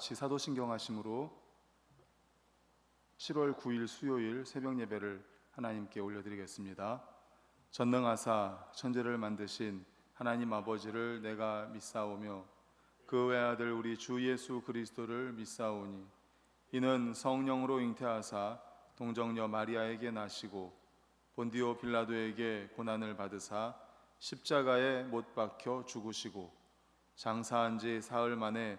같이 사도신경 하심으로 7월 9일 수요일 새벽 예배를 하나님께 올려드리겠습니다. 전능하사 천지를 만드신 하나님 아버지를 내가 믿사오며 그 외아들 우리 주 예수 그리스도를 믿사오니 이는 성령으로 잉태하사 동정녀 마리아에게 나시고 본디오 빌라도에게 고난을 받으사 십자가에 못 박혀 죽으시고 장사한 지 사흘 만에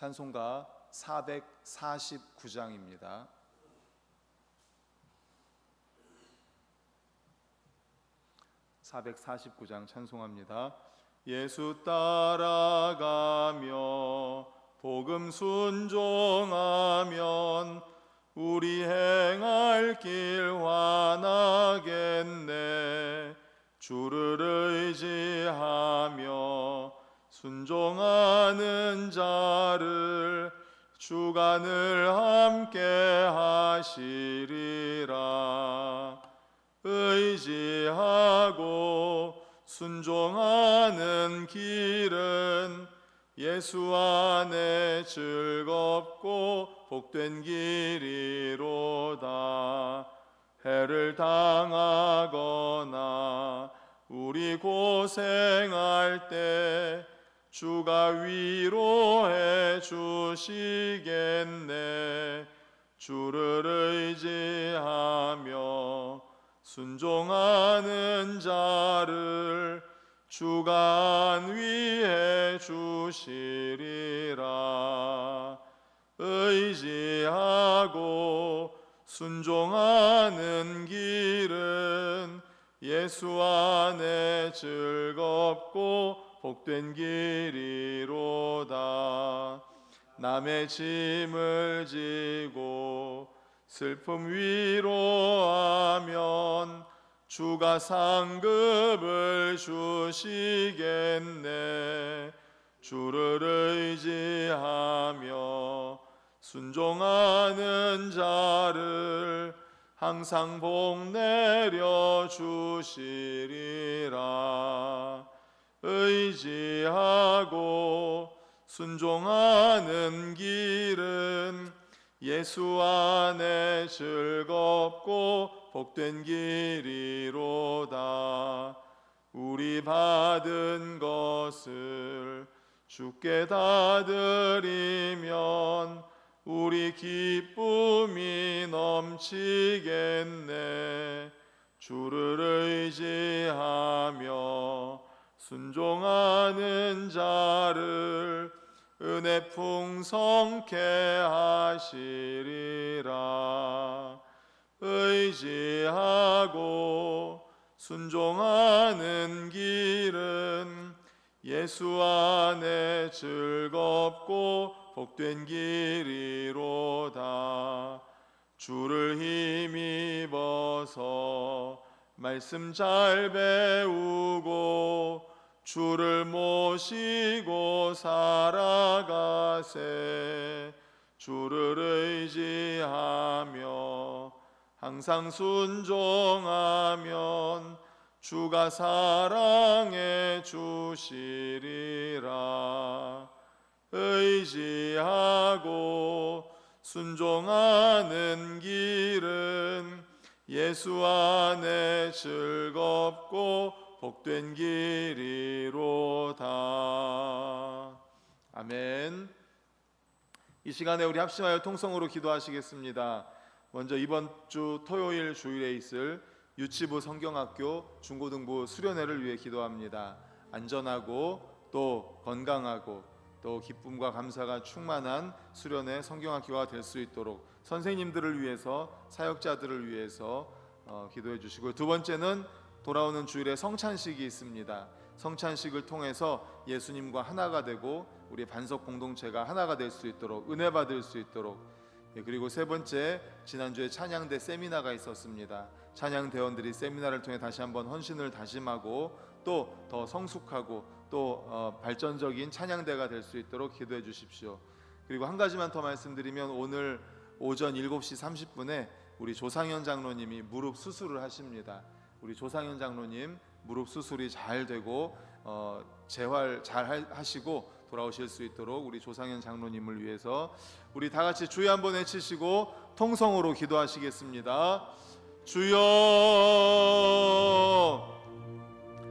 찬송가 449장입니다. (449장) 찬송합니다. 예수 따라가며 복음 순종하면 우리 행할 길 환하겠네 주를 의지하며 순종하는 자를 주간을 함께 하시리라. 의지하고 순종하는 길은 예수 안에 즐겁고 복된 길이로다. 해를 당하거나 우리 고생할 때 주가 위로해 주시겠네. 주를 의지하며 순종하는 자를 주간 위해 주시리라. 의지하고 순종하는 길은 예수 안에 즐겁고 복된 길이로다. 남의 짐을 지고 슬픔 위로하면 주가 상급을 주시겠네. 주를 의지하며 순종하는 자를 항상 복 내려 주시리라 의지하고 순종하는 길은 예수 안에 즐겁고 복된 길이로다. 우리 받은 것을 주께 다 드리면 우리 기쁨이 넘치겠네. 주를 의지하며 순종하는 자를 은혜 풍성케 하시리라. 의지하고 순종하는 길은 예수 안에 즐겁고 복된 길이로다. 주를 힘입어서 말씀 잘 배우고 주를 모시고 살아가세. 주를 의지하며 항상 순종하면 주가 사랑해 주시리라. 의지하고 순종하는 길은 예수 안에 즐겁고 복된 길이로다. 아멘. 이 시간에 우리 합심하여 통성으로 기도하시겠습니다. 먼저 이번 주 토요일 주일에 있을 유치부 성경학교 중고등부 수련회를 위해 기도합니다. 안전하고 또 건강하고 또 기쁨과 감사가 충만한 수련회 성경학교가 될 수 있도록 선생님들을 위해서 사역자들을 위해서 어, 기도해 주시고 두 번째는 돌아오는 주일에 성찬식이 있습니다. 성찬식을 통해서 예수님과 하나가 되고 우리 반석 공동체가 하나가 될 수 있도록 은혜 받을 수 있도록 예, 그리고 세 번째 지난주에 찬양대 세미나가 있었습니다. 찬양 대원들이 세미나를 통해 다시 한번 헌신을 다짐하고 또 더 성숙하고 또 어, 발전적인 찬양대가 될 수 있도록 기도해 주십시오. 그리고 한 가지만 더 말씀드리면 오늘 오전 7시 30분에 우리 조상현 장로님이 무릎 수술을 하십니다. 우리 조상현 장로님 무릎 수술이 잘 되고 어, 재활 잘 하- 하시고 돌아오실 수 있도록 우리 조상현 장로님을 위해서 우리 다 같이 주여 한번 외치시고 통성으로 기도하시겠습니다. 주여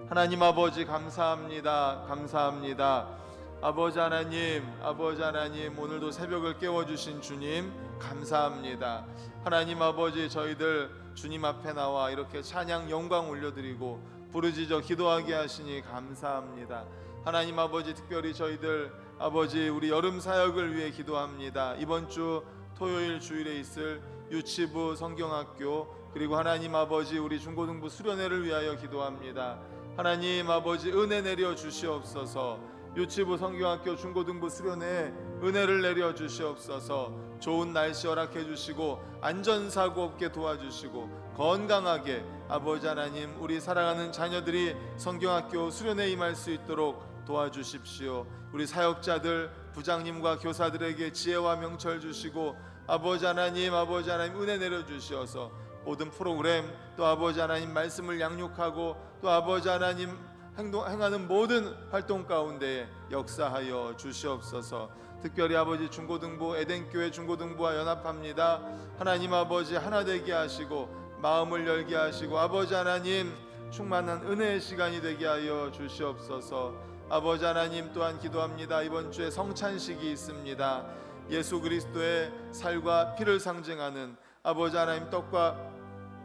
하나님 아버지 감사합니다. 감사합니다. 아버지 하나님, 아버지 하나님 오늘도 새벽을 깨워 주신 주님 감사합니다. 하나님 아버지 저희들 주님 앞에 나와 이렇게 찬양 영광 올려드리고 부르짖어 기도하게 하시니 감사합니다. 하나님 아버지 특별히 저희들 아버지 우리 여름 사역을 위해 기도합니다. 이번 주 토요일 주일에 있을 유치부 성경학교 그리고 하나님 아버지 우리 중고등부 수련회를 위하여 기도합니다. 하나님 아버지 은혜 내려 주시옵소서. 유치부 성경학교 중고등부 수련회에 은혜를 내려 주시옵소서. 좋은 날씨 허락해 주시고 안전사고 없게 도와주시고 건강하게 아버지 하나님 우리 사랑하는 자녀들이 성경학교 수련회에 임할 수 있도록 도와주십시오. 우리 사역자들 부장님과 교사들에게 지혜와 명철 주시고 아버지 하나님 아버지 하나님 은혜 내려 주시어서 모든 프로그램 또 아버지 하나님 말씀을 양육하고 또 아버지 하나님 행동, 행하는 모든 활동 가운데 역사하여 주시옵소서. 특별히 아버지 중고등부 에덴교회 중고등부와 연합합니다. 하나님 아버지 하나 되게 하시고 마음을 열게 하시고 아버지 하나님 충만한 은혜의 시간이 되게 하여 주시옵소서. 아버지 하나님 또한 기도합니다. 이번 주에 성찬식이 있습니다. 예수 그리스도의 살과 피를 상징하는 아버지 하나님 떡과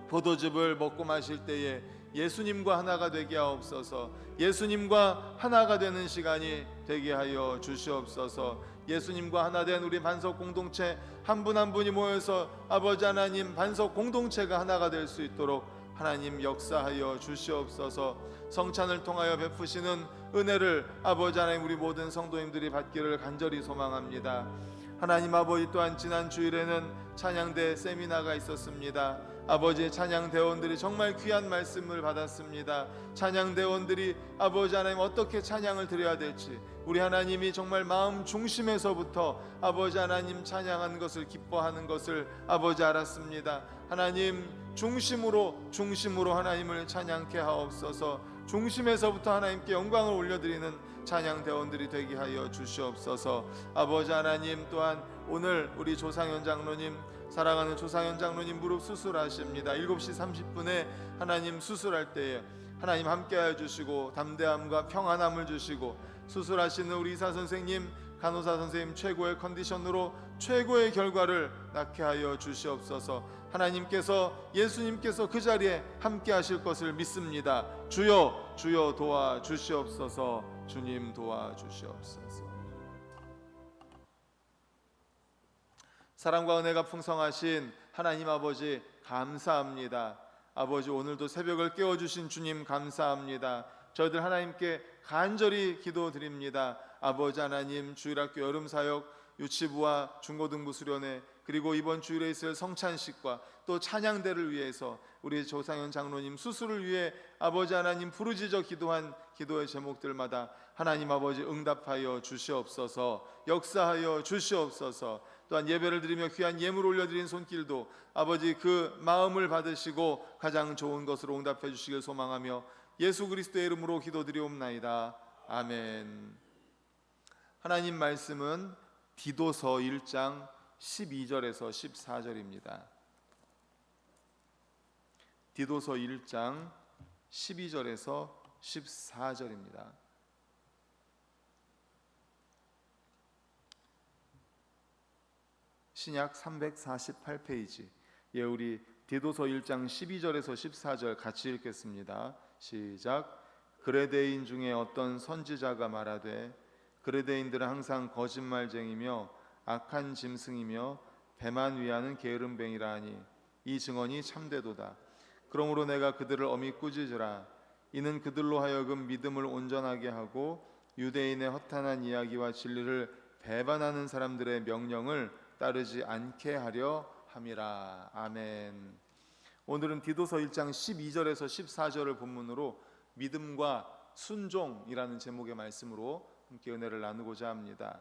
포도즙을 먹고 마실 때에 예수님과 하나가 되게 하옵소서. 예수님과 하나가 되는 시간이 되게 하여 주시옵소서. 예수님과 하나 된 우리 반석 공동체 한 분 한 분이 모여서 아버지 하나님 반석 공동체가 하나가 될 수 있도록 하나님 역사하여 주시옵소서. 성찬을 통하여 베푸시는 은혜를 아버지 하나님 우리 모든 성도님들이 받기를 간절히 소망합니다. 하나님 아버지 또한 지난 주일에는 찬양대 세미나가 있었습니다. 아버지 찬양 대원들이 정말 귀한 말씀을 받았습니다. 찬양 대원들이 아버지 하나님 어떻게 찬양을 드려야 될지 우리 하나님이 정말 마음 중심에서부터 아버지 하나님 찬양하는 것을 기뻐하는 것을 아버지 알았습니다. 하나님 중심으로 중심으로 하나님을 찬양케 하옵소서. 중심에서부터 하나님께 영광을 올려드리는 찬양 대원들이 되게 하여 주시옵소서. 아버지 하나님 또한 오늘 우리 조상현 장로님 사랑하는 조상현 장로님 무릎 수술하십니다. 7시 30분에 하나님 수술할 때에 하나님 함께하여 주시고 담대함과 평안함을 주시고 수술하시는 우리 의사 선생님 간호사 선생님 최고의 컨디션으로 최고의 결과를 낳게 하여 주시옵소서. 하나님께서 예수님께서 그 자리에 함께 하실 것을 믿습니다. 주여 주여 도와 주시옵소서. 주님 도와 주시옵소서. 사랑과 은혜가 풍성하신 하나님 아버지 감사합니다. 아버지 오늘도 새벽을 깨워 주신 주님 감사합니다. 저희들 하나님께 간절히 기도드립니다. 아버지 하나님 주일학교 여름 사역 유치부와 중고등부 수련회 그리고 이번 주일에 있을 성찬식과 또 찬양대를 위해서 우리 조상현 장로님 수술을 위해 아버지 하나님 부르짖어 기도한 기도의 제목들마다 하나님 아버지 응답하여 주시옵소서 역사하여 주시옵소서 또한 예배를 드리며 귀한 예물 올려드린 손길도 아버지 그 마음을 받으시고 가장 좋은 것으로 응답해 주시길 소망하며 예수 그리스도의 이름으로 기도드리옵나이다 아멘 하나님 말씀은 디도서 1장 12절에서 14절입니다. 디도서 1장 12절에서 14절입니다. 신약 348페이지. 예, 우리 디도서 1장 12절에서 14절 같이 읽겠습니다. 시작. 그레데인 중에 어떤 선지자가 말하되 그레데인들은 항상 거짓말쟁이며 악한 짐승이며 배만 위하는 게으름뱅이라 하니 이 증언이 참되도다. 그러므로 내가 그들을 엄히 꾸짖으라. 이는 그들로 하여금 믿음을 온전하게 하고 유대인의 허탄한 이야기와 진리를 배반하는 사람들의 명령을 따르지 않게 하려 함이라. 아멘. 오늘은 디도서 1장 12절에서 14절을 본문으로 믿음과 순종이라는 제목의 말씀으로 함께 은혜를 나누고자 합니다.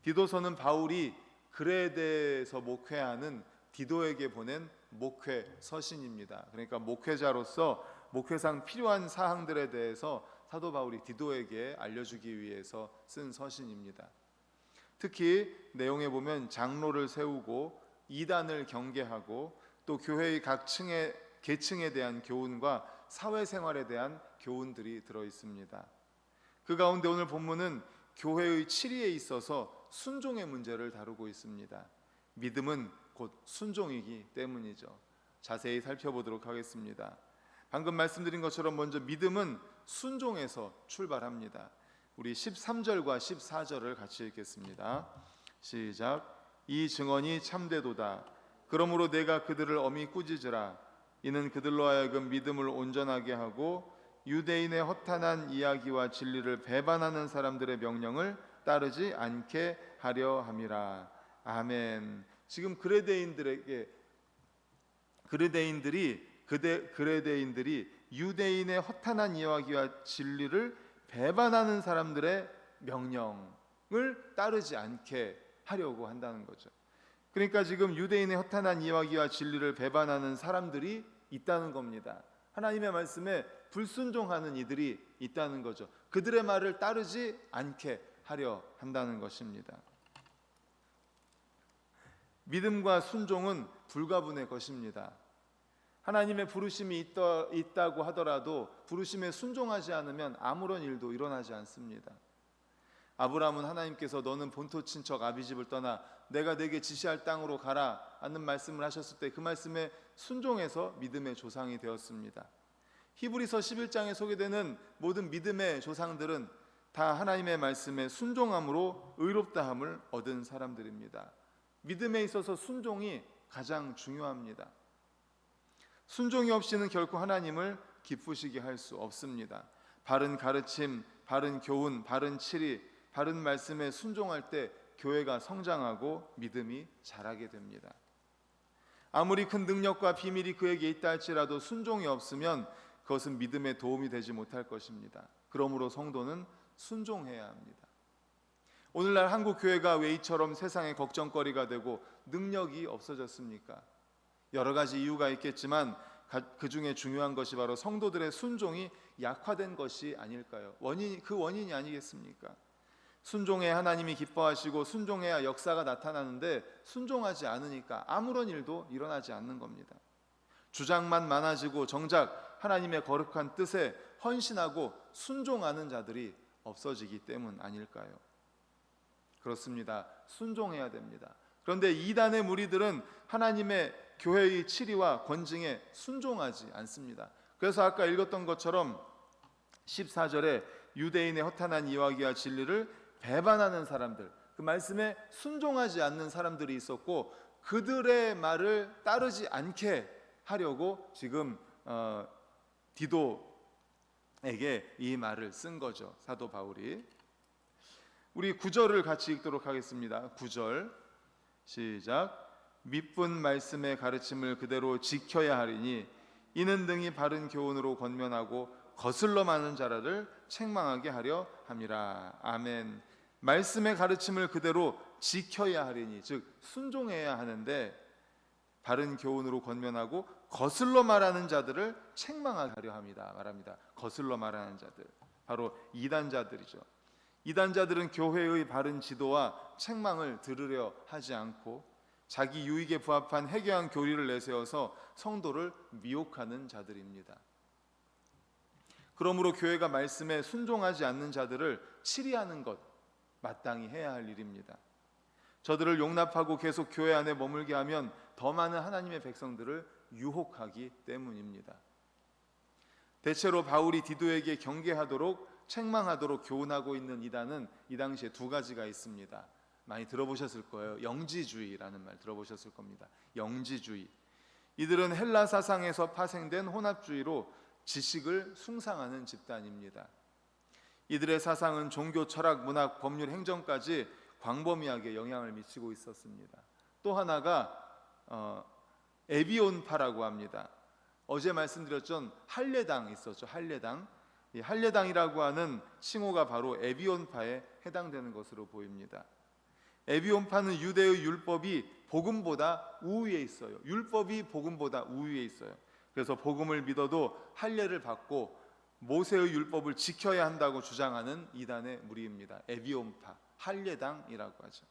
디도서는 바울이 그레데에서 목회하는 디도에게 보낸 목회 서신입니다. 그러니까 목회자로서 목회상 필요한 사항들에 대해서 사도 바울이 디도에게 알려주기 위해서 쓴 서신입니다. 특히 내용에 보면 장로를 세우고 이단을 경계하고 또 교회의 각 층의 계층에 대한 교훈과 사회생활에 대한 교훈들이 들어 있습니다. 그 가운데 오늘 본문은 교회의 치리에 있어서 순종의 문제를 다루고 있습니다. 믿음은 곧 순종이기 때문이죠. 자세히 살펴보도록 하겠습니다. 방금 말씀드린 것처럼 먼저 믿음은 순종에서 출발합니다. 우리 13절과 14절을 같이 읽겠습니다. 시작. 이 증언이 참되도다. 그러므로 내가 그들을 엄히 꾸짖으라. 이는 그들로 하여금 믿음을 온전하게 하고 유대인의 허탄한 이야기와 진리를 배반하는 사람들의 명령을 따르지 않게 하려 함이라. 아멘. 지금 그레데인들에게 그레데인들이 그대 그레데인들이 유대인의 허탄한 이야기와 진리를 배반하는 사람들의 명령을 따르지 않게 하려고 한다는 거죠. 그러니까 지금 유대인의 허탄한 이야기와 진리를 배반하는 사람들이 있다는 겁니다. 하나님의 말씀에 불순종하는 이들이 있다는 거죠. 그들의 말을 따르지 않게 하려 한다는 것입니다. 믿음과 순종은 불가분의 것입니다. 하나님의 부르심이 있다, 있다고 하더라도 부르심에 순종하지 않으면 아무런 일도 일어나지 않습니다. 아브라함은 하나님께서 너는 본토 친척 아비집을 떠나 내가 내게 지시할 땅으로 가라 하는 말씀을 하셨을 때 그 말씀에 순종해서 믿음의 조상이 되었습니다. 히브리서 11장에 소개되는 모든 믿음의 조상들은 다 하나님의 말씀에 순종함으로 의롭다함을 얻은 사람들입니다. 믿음에 있어서 순종이 가장 중요합니다. 순종이 없이는 결코 하나님을 기쁘시게 할 수 없습니다. 바른 가르침, 바른 교훈, 바른 치리, 바른 말씀에 순종할 때 교회가 성장하고 믿음이 자라게 됩니다. 아무리 큰 능력과 비밀이 그에게 있다 할지라도 순종이 없으면 그것은 믿음에 도움이 되지 못할 것입니다. 그러므로 성도는 순종해야 합니다. 오늘날 한국 교회가 왜 이처럼 세상의 걱정거리가 되고 능력이 없어졌습니까? 여러 가지 이유가 있겠지만 그 중에 중요한 것이 바로 성도들의 순종이 약화된 것이 아닐까요? 원인 그 원인이 아니겠습니까? 순종해야 하나님이 기뻐하시고 순종해야 역사가 나타나는데 순종하지 않으니까 아무런 일도 일어나지 않는 겁니다. 주장만 많아지고 정작 하나님의 거룩한 뜻에 헌신하고 순종하는 자들이 없어지기 때문 아닐까요? 그렇습니다. 순종해야 됩니다. 그런데 이단의 무리들은 하나님의 교회의 치리와 권징에 순종하지 않습니다. 그래서 아까 읽었던 것처럼 14절에 유대인의 허탄한 이야기와 진리를 배반하는 사람들, 그 말씀에 순종하지 않는 사람들이 있었고 그들의 말을 따르지 않게 하려고 지금 어, 디도에게 이 말을 쓴 거죠. 사도 바울이. 우리 구절을 같이 읽도록 하겠습니다. 구절 시작. 밑분 말씀의 가르침을 그대로 지켜야 하리니 이는 등이 바른 교훈으로 권면하고 거슬러 마는 자라를 책망하게 하려 함이라. 아멘. 말씀의 가르침을 그대로 지켜야 하리니 즉 순종해야 하는데 바른 교훈으로 권면하고 거슬러 말하는 자들을 책망하려 합니다. 말합니다. 거슬러 말하는 자들 바로 이단자들이죠. 이단자들은 교회의 바른 지도와 책망을 들으려 하지 않고 자기 유익에 부합한 해교한 교리를 내세워서 성도를 미혹하는 자들입니다. 그러므로 교회가 말씀에 순종하지 않는 자들을 치리하는 것 마땅히 해야 할 일입니다. 저들을 용납하고 계속 교회 안에 머물게 하면 더 많은 하나님의 백성들을 유혹하기 때문입니다. 대체로 바울이 디도에게 경계하도록 책망하도록 교훈하고 있는 이단은 이 당시에 두 가지가 있습니다. 많이 들어보셨을 거예요. 영지주의라는 말 들어보셨을 겁니다. 영지주의. 이들은 헬라 사상에서 파생된 혼합주의로 지식을 숭상하는 집단입니다. 이들의 사상은 종교, 철학, 문학, 법률, 행정까지 광범위하게 영향을 미치고 있었습니다. 또 하나가 어, 에비온파라고 합니다. 어제 말씀드렸던 할례당 있었죠. 할례당. 이 할례당이라고 하는 칭호가 바로 에비온파에 해당되는 것으로 보입니다. 에비온파는 유대의 율법이 복음보다 우위에 있어요. 율법이 복음보다 우위에 있어요. 그래서 복음을 믿어도 할례를 받고 모세의 율법을 지켜야 한다고 주장하는 이단의 무리입니다. 에비온파, 할례당이라고 하죠.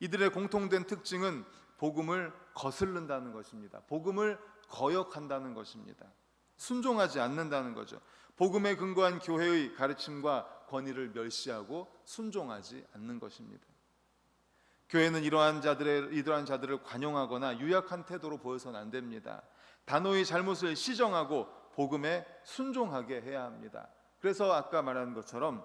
이들의 공통된 특징은 복음을 거슬른다는 것입니다. 복음을 거역한다는 것입니다. 순종하지 않는다는 거죠. 복음에 근거한 교회의 가르침과 권위를 멸시하고 순종하지 않는 것입니다. 교회는 이러한 자들의 이러한 자들을 관용하거나 유약한 태도로 보여서는 안 됩니다. 단호히 잘못을 시정하고 복음에 순종하게 해야 합니다. 그래서 아까 말한 것처럼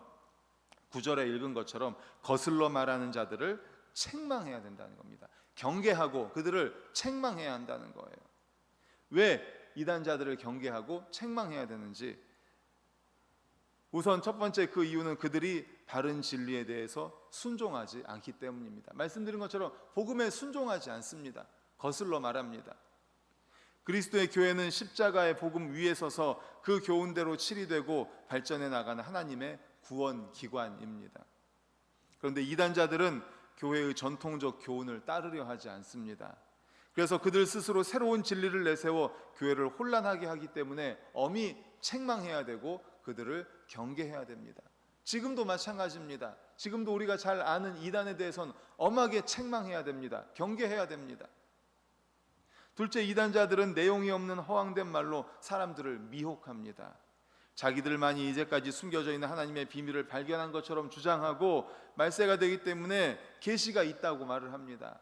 구절에 읽은 것처럼 거슬러 말하는 자들을 책망해야 된다는 겁니다. 경계하고 그들을 책망해야 한다는 거예요. 왜 이단자들을 경계하고 책망해야 되는지 우선 첫 번째 그 이유는 그들이 바른 진리에 대해서 순종하지 않기 때문입니다. 말씀드린 것처럼 복음에 순종하지 않습니다. 거슬러 말합니다. 그리스도의 교회는 십자가의 복음 위에 서서 그 교훈대로 치리되고 발전해 나가는 하나님의 구원 기관입니다. 그런데 이단자들은 교회의 전통적 교훈을 따르려 하지 않습니다. 그래서 그들 스스로 새로운 진리를 내세워 교회를 혼란하게 하기 때문에 엄히 책망해야 되고 그들을 경계해야 됩니다. 지금도 마찬가지입니다. 지금도 우리가 잘 아는 이단에 대해서는 엄하게 책망해야 됩니다. 경계해야 됩니다. 둘째 이단자들은 내용이 없는 허황된 말로 사람들을 미혹합니다. 자기들만이 이제까지 숨겨져 있는 하나님의 비밀을 발견한 것처럼 주장하고 말세가 되기 때문에 계시가 있다고 말을 합니다.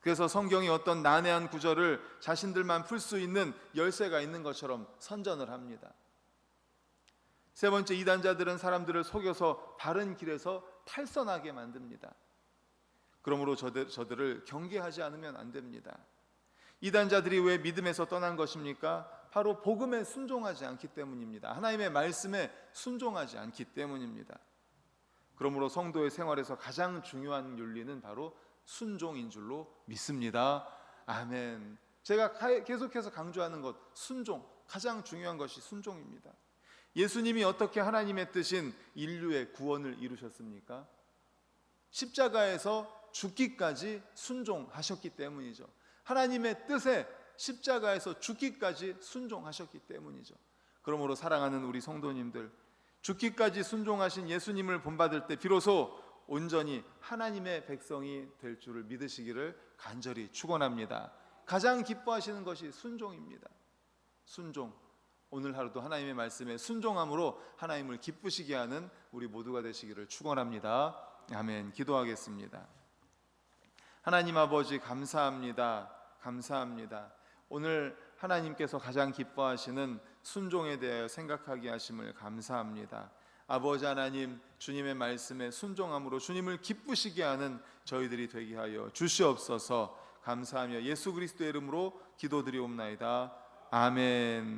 그래서 성경이 어떤 난해한 구절을 자신들만 풀 수 있는 열쇠가 있는 것처럼 선전을 합니다. 세 번째 이단자들은 사람들을 속여서 바른 길에서 탈선하게 만듭니다. 그러므로 저들, 저들을 경계하지 않으면 안 됩니다. 이단자들이 왜 믿음에서 떠난 것입니까? 바로 복음에 순종하지 않기 때문입니다. 하나님의 말씀에 순종하지 않기 때문입니다. 그러므로 성도의 생활에서 가장 중요한 윤리는 바로 순종인 줄로 믿습니다. 아멘. 제가 계속해서 강조하는 것 순종 가장 중요한 것이 순종입니다. 예수님이 어떻게 하나님의 뜻인 인류의 구원을 이루셨습니까? 십자가에서 죽기까지 순종하셨기 때문이죠. 하나님의 뜻에 십자가에서 죽기까지 순종하셨기 때문이죠. 그러므로 사랑하는 우리 성도님들, 죽기까지 순종하신 예수님을 본받을 때 비로소 온전히 하나님의 백성이 될 줄을 믿으시기를 간절히 축원합니다. 가장 기뻐하시는 것이 순종입니다. 순종. 오늘 하루도 하나님의 말씀에 순종함으로 하나님을 기쁘시게 하는 우리 모두가 되시기를 축원합니다. 아멘. 기도하겠습니다. 하나님 아버지 감사합니다. 감사합니다. 오늘 하나님께서 가장 기뻐하시는 순종에 대하여 생각하게 하심을 감사합니다. 아버지 하나님 주님의 말씀에 순종함으로 주님을 기쁘시게 하는 저희들이 되게 하여 주시옵소서. 감사하며 예수 그리스도의 이름으로 기도드리옵나이다. 아멘.